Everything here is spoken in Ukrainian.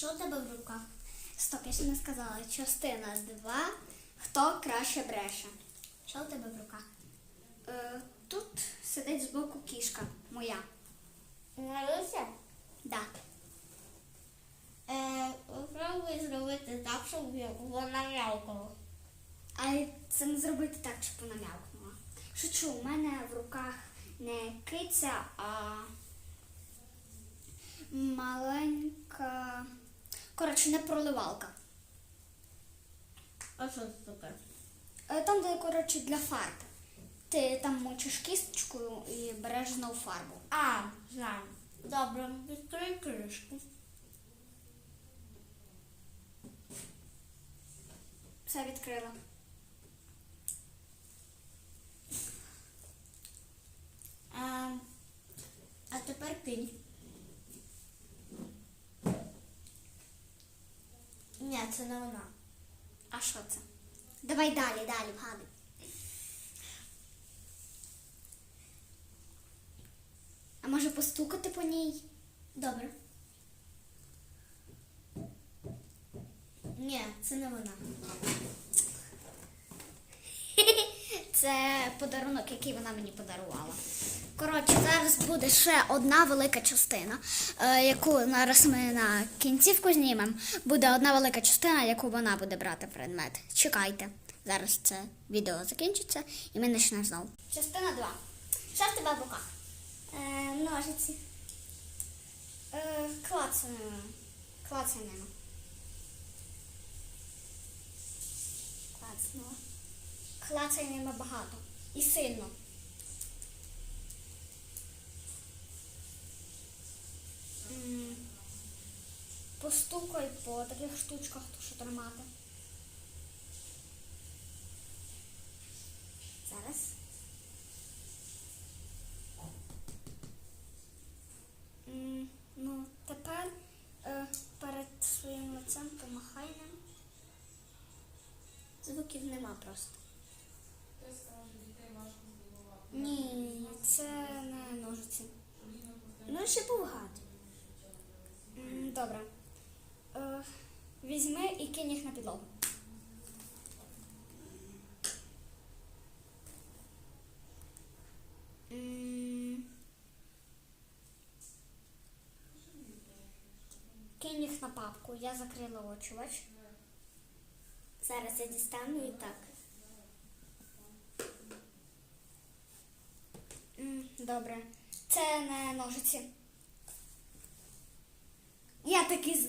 Що у тебе в руках? Стоп, я ще не сказала. Частина 2. Хто краще бреше? Що у тебе в руках? Е, тут сидить збоку кішка моя. Маруся? Да. Е, попробуй зробити так, щоб вона м'явкала. А це не зробити так, щоб вона м'явкнула. Шучу, у мене в руках не киця, а Коротше, не проливалка. А що це таке? Е, Там, де, коротше, для фарб. Ти там мочиш кісточкою і береш знову фарбу. А, знаю. Добре, відкрий кришку. Все відкрила. А, а тепер кинь. Ні, це не вона. А що це? Давай далі, далі, вгадуй. А може постукати по ній? Добре. Ні, це не вона. Це подарунок, який вона мені подарувала. Коротше, зараз буде ще одна велика частина, е, яку зараз ми на кінцівку знімемо. Буде одна велика частина, яку вона буде брати предмет. Чекайте. Зараз це відео закінчиться і ми почнемо знову. Частина 2. Що в тебе в руках? Е, ножиці. Е, клацаними. Клацаними. Клацнула. Клацай ними багато. І сильно. Постукай по таких штучках, що тримати. Зараз. Ну, тепер е, перед своїм лицем помахай нам. Звуків нема просто. Ні, це не ножиці. Ну, ще повгати. Добре. Е, і кинь їх на підлогу. Кинь їх на папку. Я закрила очі, бач? Зараз я дістану і так. Добре. Це не ножиці. Я таки з-